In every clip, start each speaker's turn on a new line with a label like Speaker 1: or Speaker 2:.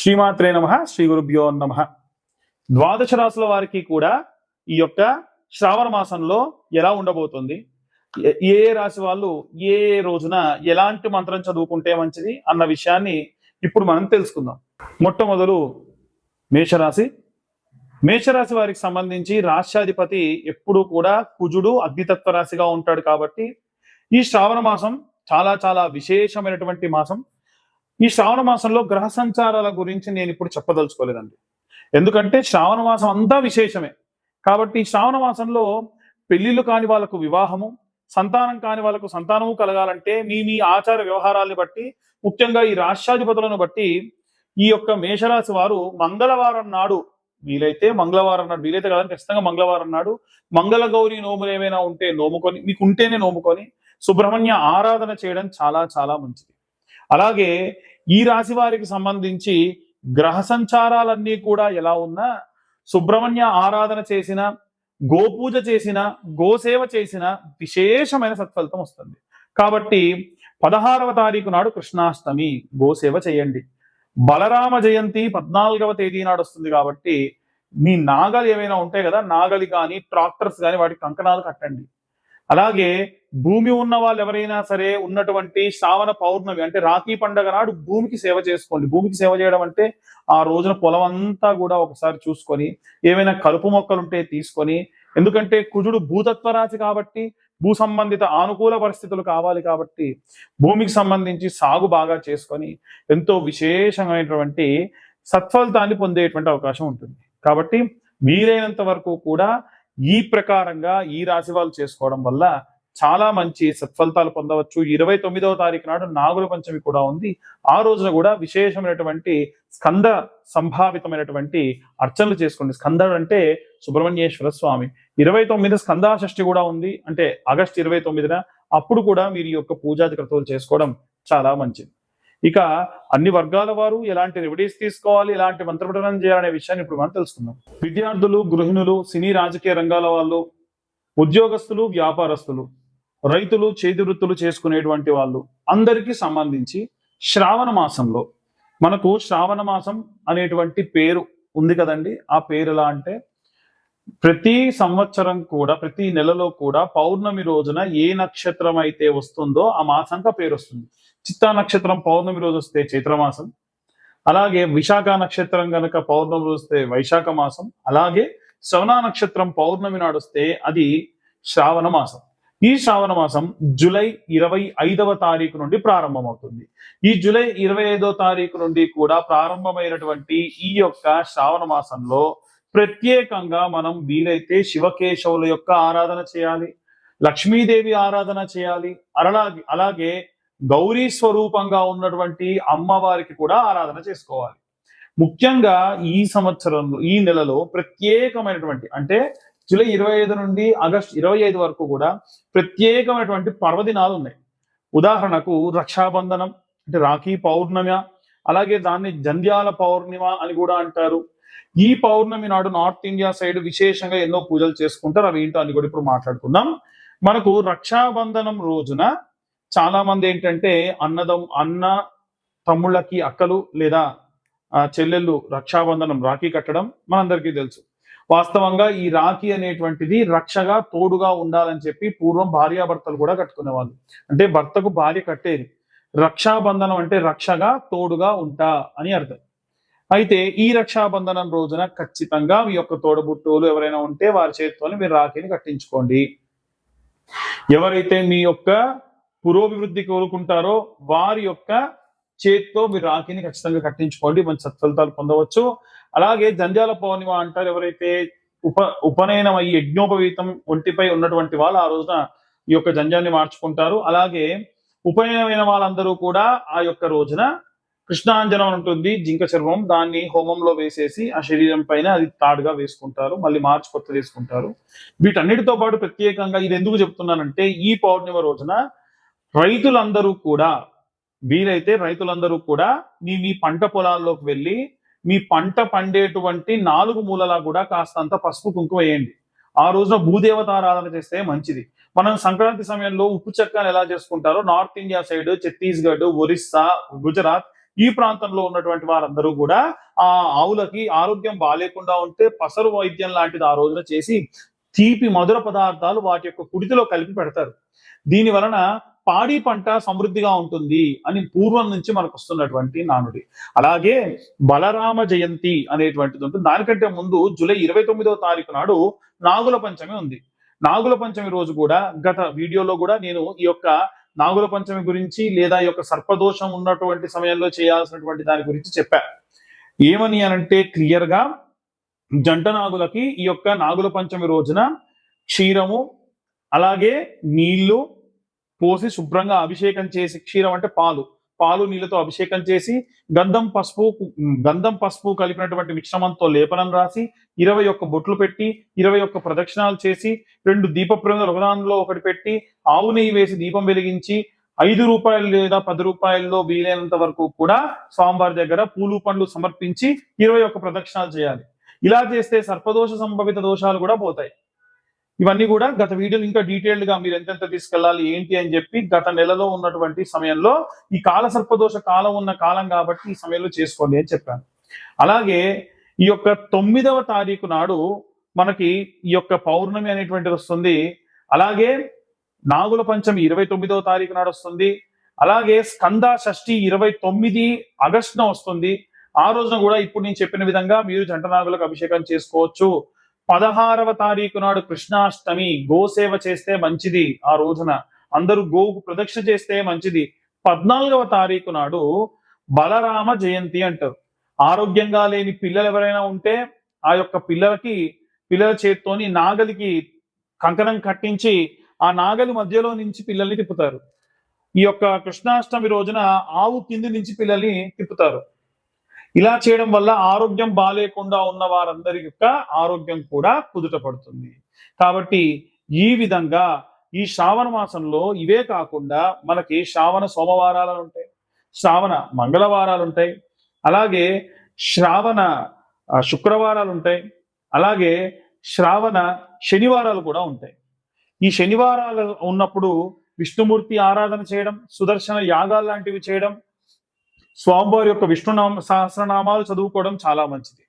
Speaker 1: శ్రీమాత్రే నమ శ్రీ గురుభ్యో నమ. ద్వాదశ రాసుల వారికి కూడా ఈ యొక్క శ్రావణ మాసంలో ఎలా ఉండబోతుంది? ఏ ఏ రాశి వాళ్ళు ఏ ఏ రోజున ఎలాంటి మంత్రం చదువుకుంటే మంచిది అన్న విషయాన్ని ఇప్పుడు మనం తెలుసుకుందాం. మొట్టమొదలు మేషరాశి. మేషరాశి వారికి సంబంధించి రాష్ట్రాధిపతి ఎప్పుడూ కూడా కుజుడు అగ్నితత్వ రాశిగా ఉంటాడు కాబట్టి ఈ శ్రావణ మాసం చాలా చాలా విశేషమైనటువంటి మాసం. ఈ శ్రావణ మాసంలో గ్రహ సంచారాల గురించి నేను ఇప్పుడు చెప్పదలుచుకోలేదండి. ఎందుకంటే శ్రావణ మాసం అంతా విశేషమే. కాబట్టి శ్రావణ మాసంలో పెళ్ళిళ్ళు కాని వాళ్ళకు వివాహము సంతానం కాని వాళ్ళకు సంతానము కలగాలంటే మీ మీ ఆచార వ్యవహారాల్ని బట్టి ముఖ్యంగా ఈ రాష్ట్రాధిపతులను బట్టి ఈ యొక్క మేషరాశి వారు మంగళవారం నాడు వీలైతే మంగళవారం నాడు వీలైతే కాదని ఖచ్చితంగా మంగళవారం నాడు మంగళ గౌరి నోములు ఏమైనా ఉంటే నోముకొని మీకు ఉంటేనే నోముకొని సుబ్రహ్మణ్య ఆరాధన చేయడం చాలా చాలా మంచిది. అలాగే ఈ రాశి వారికి సంబంధించి గ్రహ సంచారాలన్నీ కూడా ఎలా ఉన్నా సుబ్రహ్మణ్య ఆరాధన చేసిన గోపూజ చేసిన గోసేవ చేసిన విశేషమైన సత్ఫలితం వస్తుంది. కాబట్టి పదహారవ తారీఖు నాడు కృష్ణాష్టమి గోసేవ చేయండి. బలరామ జయంతి పద్నాలుగవ తేదీ నాడు వస్తుంది కాబట్టి మీ నాగలి ఏమైనా ఉంటాయి కదా నాగలి కానీ ట్రాక్టర్స్ కానీ వాటికి కంకణాలు కట్టండి. అలాగే భూమి ఉన్న వాళ్ళు ఎవరైనా సరే ఉన్నటువంటి శ్రావణ పౌర్ణమి అంటే రాఖీ పండగ నాడు భూమికి సేవ చేసుకోండి. భూమికి సేవ చేయడం అంటే ఆ రోజున పొలం అంతా కూడా ఒకసారి చూసుకొని ఏమైనా కలుపు మొక్కలు ఉంటే తీసుకొని ఎందుకంటే కుజుడు భూతత్వ రాశి కాబట్టి భూ సంబంధిత అనుకూల పరిస్థితులు కావాలి కాబట్టి భూమికి సంబంధించి సాగు బాగా చేసుకొని ఎంతో విశేషమైనటువంటి సత్ఫలితాన్ని పొందేటువంటి అవకాశం ఉంటుంది. కాబట్టి వీలైనంత వరకు కూడా ఈ ప్రకారంగా ఈ రాశి వాళ్ళు చేసుకోవడం వల్ల చాలా మంచి సత్ఫలితాలు పొందవచ్చు. ఇరవై తొమ్మిదవ తారీఖు నాడు నాగుల పంచమి కూడా ఉంది. ఆ రోజున కూడా విశేషమైనటువంటి స్కంద సంభావితమైనటువంటి అర్చనలు చేసుకోండి. స్కందడు అంటే సుబ్రహ్మణ్యేశ్వర స్వామి. ఇరవై తొమ్మిది స్కందాషష్ఠి కూడా ఉంది. అంటే ఆగస్ట్ ఇరవై తొమ్మిదిన అప్పుడు కూడా మీరు ఈ యొక్క పూజాది క్రతువులు చేసుకోవడం చాలా మంచిది. ఇక అన్ని వర్గాల వారు ఎలాంటి రెమెడీస్ తీసుకోవాలి ఎలాంటి మంత్రపఠనం చేయాలనే విషయాన్ని ఇప్పుడు మనం తెలుసుకుందాం. విద్యార్థులు గృహిణులు సినీ రాజకీయ రంగాల వాళ్ళు ఉద్యోగస్తులు వ్యాపారస్తులు రైతులు చేతి వృత్తులు చేసుకునేటువంటి వాళ్ళు అందరికీ సంబంధించి శ్రావణ మాసంలో మనకు శ్రావణ మాసం అనేటువంటి పేరు ఉంది కదండి. ఆ పేరు ఎలా అంటే ప్రతి సంవత్సరం కూడా ప్రతి నెలలో కూడా పౌర్ణమి రోజున ఏ నక్షత్రం అయితే వస్తుందో ఆ మాసంగా పేరు వస్తుంది. చిత్తా నక్షత్రం పౌర్ణమి రోజు వస్తే చైత్రమాసం అలాగే విశాఖ నక్షత్రం గనక పౌర్ణమి రోజు వస్తే వైశాఖ మాసం అలాగే శ్రవణ నక్షత్రం పౌర్ణమి నాడు వస్తే అది శ్రావణ మాసం. ఈ శ్రావణ మాసం జూలై ఇరవై ఐదవ తారీఖు నుండి ప్రారంభమవుతుంది. ఈ జూలై ఇరవై ఐదవ తారీఖు నుండి కూడా ప్రారంభమైనటువంటి ఈ యొక్క శ్రావణ మాసంలో ప్రత్యేకంగా మనం వీలైతే శివకేశవుల యొక్క ఆరాధన చేయాలి లక్ష్మీదేవి ఆరాధన చేయాలి అలాగే అలాగే గౌరీ స్వరూపంగా ఉన్నటువంటి అమ్మవారికి కూడా ఆరాధన చేసుకోవాలి. ముఖ్యంగా ఈ సంవత్సరంలో ఈ నెలలో ప్రత్యేకమైనటువంటి అంటే జూలై ఇరవై ఐదు నుండి ఆగస్ట్ ఇరవై ఐదు వరకు కూడా ప్రత్యేకమైనటువంటి పర్వదినాలు ఉన్నాయి. ఉదాహరణకు రక్షాబంధనం అంటే రాఖీ పౌర్ణమి అలాగే దాన్ని జంధ్యాల పౌర్ణిమ అని కూడా అంటారు. ఈ పౌర్ణమి నాడు నార్త్ ఇండియా సైడ్ విశేషంగా ఎన్నో పూజలు చేసుకుంటారు. అవి ఏంటో అని కూడా ఇప్పుడు మాట్లాడుకుందాం. మనకు రక్షాబంధనం రోజున చాలా మంది ఏంటంటే అన్నదం అన్న తమ్ముళ్ళకి అక్కలు లేదా చెల్లెళ్ళు రక్షాబంధనం రాఖీ కట్టడం మనందరికీ తెలుసు. వాస్తవంగా ఈ రాఖీ అనేటువంటిది రక్షగా తోడుగా ఉండాలని చెప్పి పూర్వం భార్యాభర్తలు కూడా కట్టుకునేవాళ్ళు. అంటే భర్తకు భార్య కట్టేది. రక్షాబంధనం అంటే రక్షగా తోడుగా ఉంటా అని అర్థం. అయితే ఈ రక్షాబంధనం రోజున ఖచ్చితంగా మీ యొక్క తోడబుట్టువులు ఎవరైనా ఉంటే వారి చేతితోనే మీరు రాఖీని కట్టించుకోండి. ఎవరైతే మీ యొక్క పురోభివృద్ధి కోరుకుంటారో వారి యొక్క చేతితో మీరు రాఖీని ఖచ్చితంగా కట్టించుకోండి. మంచి సత్ఫలితాలు పొందవచ్చు. అలాగే జంజాల పౌర్ణిమ అంటారు ఎవరైతే ఉప ఉపనయనం అయ్యి యజ్ఞోపవీతం ఒంటిపై ఉన్నటువంటి వాళ్ళు ఆ రోజున ఈ యొక్క జంజాన్ని మార్చుకుంటారు. అలాగే ఉపనయనమైన వాళ్ళందరూ కూడా ఆ యొక్క రోజున కృష్ణాంజనం ఉంటుంది జింక చర్మం. దాన్ని హోమంలో వేసేసి ఆ శరీరం పైన అది తాడుగా వేసుకుంటారు. మళ్ళీ మార్చి కొత్త వేసుకుంటారు వీటన్నిటితో పాటు ప్రత్యేకంగా ఇది ఎందుకు చెప్తున్నానంటే ఈ పౌర్ణిమ రోజున రైతులందరూ కూడా వీలైతే రైతులందరూ కూడా మీ మీ పంట పొలాల్లోకి వెళ్ళి మీ పంట పండేటువంటి నాలుగు మూలలా కూడా కాస్తంత పసుపు కుంకుమ వేయండి. ఆ రోజున భూదేవత ఆరాధన చేస్తే మంచిది. మనం సంక్రాంతి సమయంలో ఉప్పు చెక్కను ఎలా చేసుకుంటారో north India side Chhattisgarh Orissa Gujarat ఈ ప్రాంతంలో ఉన్నటువంటి వారందరూ కూడా ఆ ఆవులకి ఆరోగ్యం బాగాలేకుండా ఉంటే పసరు వైద్యం లాంటిది ఆ రోజున చేసి తీపి మధుర పదార్థాలు వాటి యొక్క కుడితిలో కలిపి పెడతారు. దీని వలన పాడి పంట సమృద్ధిగా ఉంటుంది అని పూర్వం నుంచి మనకు వస్తున్నటువంటి నానుడి. అలాగే బలరామ జయంతి అనేటువంటిది ఉంటుంది. దానికంటే ముందు జూలై ఇరవై తొమ్మిదవ తారీఖు నాడు నాగుల పంచమి ఉంది. నాగుల పంచమి రోజు కూడా గత వీడియోలో కూడా నేను ఈ యొక్క నాగుల పంచమి గురించి లేదా ఈ యొక్క సర్పదోషం ఉన్నటువంటి సమయంలో చేయాల్సినటువంటి దాని గురించి చెప్పా. ఏమని అనంటే క్లియర్గా జంట నాగులకి ఈ యొక్క నాగుల పంచమి రోజున క్షీరము అలాగే నీళ్ళు పోసి శుభ్రంగా అభిషేకం చేసి క్షీరం అంటే పాలు పాలు నీళ్ళతో అభిషేకం చేసి గంధం పసుపు గంధం పసుపు కలిపినటువంటి మిశ్రమంతో లేపనం రాసి ఇరవై ఒక్క బొట్లు పెట్టి ఇరవై ఒక్క ప్రదక్షిణాలు చేసి రెండు దీప ప్రేమలు ఒకదానిలో ఒకటి పెట్టి ఆవు నెయ్యి వేసి దీపం వెలిగించి ఐదు రూపాయలు లేదా పది రూపాయల్లో వీలైనంత వరకు కూడా స్వామివారి దగ్గర పూలు పండ్లు సమర్పించి ఇరవై ఒక్క ప్రదక్షిణాలు చేయాలి. ఇలా చేస్తే సర్పదోష సంభవిత దోషాలు కూడా పోతాయి. ఇవన్నీ కూడా గత వీడియోలు ఇంకా డీటెయిల్డ్గా మీరు ఎంతెంత తీసుకెళ్ళాలి ఏంటి అని చెప్పి గత నెలలో ఉన్నటువంటి సమయంలో ఈ కాల సర్పదోష కాలం ఉన్న కాలం కాబట్టి ఈ సమయంలో చేసుకోండి అని చెప్పాను. అలాగే ఈ యొక్క తొమ్మిదవ తారీఖు నాడు మనకి ఈ యొక్క పౌర్ణమి అనేటువంటిది వస్తుంది. అలాగే నాగుల పంచమి ఇరవై తొమ్మిదవ తారీఖు నాడు వస్తుంది. అలాగే స్కంద షష్ఠి ఇరవై తొమ్మిది ఆగస్టున వస్తుంది. ఆ రోజున కూడా ఇప్పుడు నేను చెప్పిన విధంగా మీరు జంటనాగులకు అభిషేకం చేసుకోవచ్చు. పదహారవ తారీఖు నాడు కృష్ణాష్టమి గోసేవ చేస్తే మంచిది ఆ రోజున. అందరూ గోవుకు ప్రదక్షిణ చేస్తే మంచిది. పద్నాలుగవ తారీఖు నాడు బలరామ జయంతి అంటారు. ఆరోగ్యంగా లేని పిల్లలు ఎవరైనా ఉంటే ఆ యొక్క పిల్లలకి పిల్లల చేత్తోని నాగలికి కంకణం కట్టించి ఆ నాగలి మధ్యలో నుంచి పిల్లల్ని తిప్పుతారు. ఈ యొక్క కృష్ణాష్టమి రోజున ఆవు కింది నుంచి పిల్లల్ని తిప్పుతారు. ఇలా చేయడం వల్ల ఆరోగ్యం బాగాలేకుండా ఉన్న వారందరి యొక్క ఆరోగ్యం కూడా కుదుట పడుతుంది. కాబట్టి ఈ విధంగా ఈ శ్రావణ మాసంలో ఇవే కాకుండా మనకి శ్రావణ సోమవారాలు ఉంటాయి శ్రావణ మంగళవారాలు ఉంటాయి అలాగే శ్రావణ శుక్రవారాలు ఉంటాయి అలాగే శ్రావణ శనివారాలు కూడా ఉంటాయి. ఈ శనివారాలు ఉన్నప్పుడు విష్ణుమూర్తి ఆరాధన చేయడం సుదర్శన యాగాలు లాంటివి చేయడం స్వామివారి యొక్క విష్ణునామ సహస్రనామాలు చదువుకోవడం చాలా మంచిది.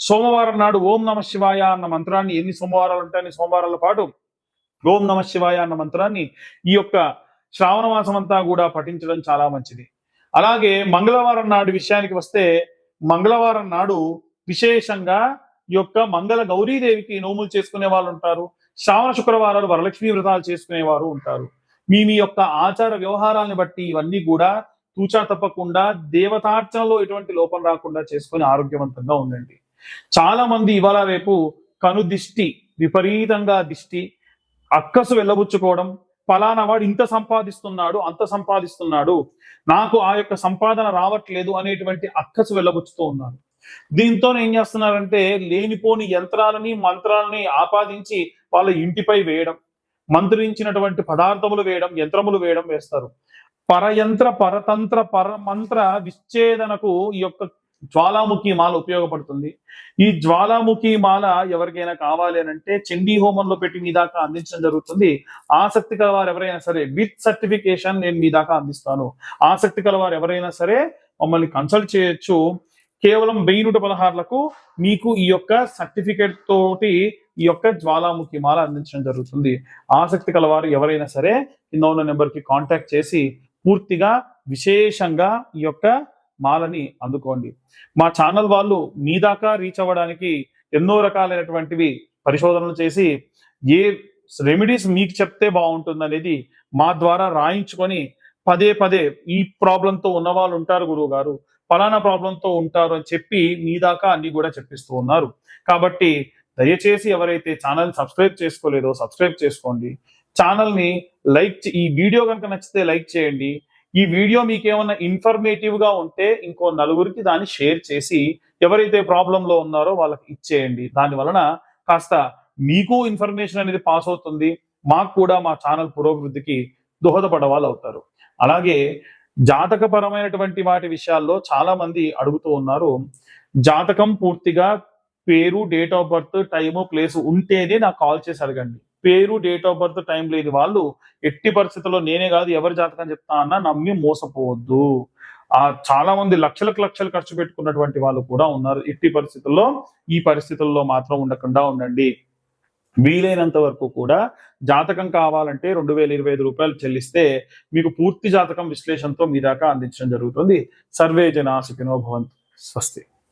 Speaker 1: సోమవారం నాడు ఓం నమ శివాయ అన్న మంత్రాన్ని ఎన్ని సోమవారాలు ఉంటాయని సోమవారాల పాటు ఓం నమ శివాయ అన్న మంత్రాన్ని ఈ యొక్క శ్రావణ మాసం అంతా కూడా పఠించడం చాలా మంచిది. అలాగే మంగళవారం నాడు విషయానికి వస్తే మంగళవారం నాడు విశేషంగా ఈ యొక్క మంగళ గౌరీదేవికి నోములు చేసుకునే వాళ్ళు ఉంటారు. శ్రావణ శుక్రవారాలు వరలక్ష్మి వ్రతాలు చేసుకునేవారు ఉంటారు. మీ మీ యొక్క ఆచార వ్యవహారాలను బట్టి ఇవన్నీ కూడా తూచా తప్పకుండా దేవతార్చనలో ఎటువంటి లోపం రాకుండా చేసుకొని ఆరోగ్యవంతంగా ఉండండి. చాలా మంది ఇవాళ రేపు కను దిష్టి విపరీతంగా దిష్టి అక్కసు వెళ్ళబుచ్చుకోవడం ఫలానా వాడు ఇంత సంపాదిస్తున్నాడు అంత సంపాదిస్తున్నాడు నాకు ఆ యొక్క సంపాదన రావట్లేదు అనేటువంటి అక్కసు వెళ్ళబుచ్చుతూ ఉన్నాను దీంతో ఏం చేస్తున్నారంటే లేనిపోని యంత్రాలని మంత్రాలని ఆపాదించి వాళ్ళ ఇంటిపై వేయడం మంత్రించినటువంటి పదార్థములు వేయడం యంత్రములు వేయడం వేస్తారు. పరయంత్ర పరతంత్ర పరమంత్ర విచ్ఛేదనకు ఈ యొక్క జ్వాలాముఖి మాల ఉపయోగపడుతుంది. ఈ జ్వాలాముఖి మాల ఎవరికైనా కావాలి అని అంటే చండీ హోమంలో పెట్టి మీ దాకా అందించడం జరుగుతుంది. ఆసక్తి కల వారు ఎవరైనా సరే విత్ సర్టిఫికేషన్ నేను మీ దాకా అందిస్తాను. ఆసక్తి కల వారు ఎవరైనా సరే మమ్మల్ని కన్సల్ట్ చేయొచ్చు. కేవలం వెయ్యి నూట పదహారులకు మీకు ఈ యొక్క సర్టిఫికేట్ తోటి ఈ యొక్క జ్వాలాముఖి మాల అందించడం జరుగుతుంది. ఆసక్తి కల వారు ఎవరైనా సరే కింద ఉన్న నెంబర్కి కాంటాక్ట్ చేసి పూర్తిగా విశేషంగా ఈ యొక్క మాలని అందుకోండి. మా ఛానల్ వాళ్ళు మీ దాకా రీచ్ అవ్వడానికి ఎన్నో రకాలైనటువంటివి పరిశోధనలు చేసి ఏ రెమెడీస్ మీకు చెప్తే బాగుంటుంది అనేది మా ద్వారా రాయించుకొని పదే పదే ఈ ప్రాబ్లంతో ఉన్న వాళ్ళు ఉంటారు గురువు గారు ఫలానా ప్రాబ్లంతో ఉంటారు అని చెప్పి మీ దాకా అన్ని కూడా చెప్పిస్తూ ఉన్నారు. కాబట్టి దయచేసి ఎవరైతే ఛానల్ సబ్స్క్రైబ్ చేసుకోలేదో సబ్స్క్రైబ్ చేసుకోండి. ఛానల్ని లైక్ ఈ వీడియో కనుక నచ్చితే లైక్ చేయండి. ఈ వీడియో మీకు ఇన్ఫర్మేటివ్గా ఉంటే ఇంకో నలుగురికి దాన్ని షేర్ చేసి ఎవరైతే ప్రాబ్లంలో ఉన్నారో వాళ్ళకి ఇచ్చేయండి. దాని వలన కాస్త మీకు ఇన్ఫర్మేషన్ అనేది పాస్ అవుతుంది. మాకు కూడా మా ఛానల్ పురోభివృద్ధికి దోహదపడ వాళ్ళు అవుతారు. అలాగే జాతకపరమైనటువంటి వాటి విషయాల్లో చాలా మంది అడుగుతూ ఉన్నారు. జాతకం పూర్తిగా పేరు date of birth time place ఉంటేనే నాకు కాల్ చేసి అడగండి. పేరు డేట్ ఆఫ్ బర్త్ టైం లేదు. వాళ్ళు ఎట్టి పరిస్థితుల్లో నేనే కాదు ఎవరి జాతకం చెప్తా అన్నా నమ్మి మోసపోవద్దు. ఆ చాలా మంది లక్షలకు లక్షలు ఖర్చు పెట్టుకున్నటువంటి వాళ్ళు కూడా ఉన్నారు. ఎట్టి పరిస్థితుల్లో ఈ పరిస్థితుల్లో మాత్రం ఉండకుండా ఉండండి. వీలైనంత వరకు కూడా జాతకం కావాలంటే రెండు వేల ఇరవై ఐదు రూపాయలు చెల్లిస్తే మీకు పూర్తి జాతకం విశ్లేషణతో మీ దాకా అందించడం జరుగుతుంది. సర్వే జనా సుఖినో భవంతు. స్వస్తి.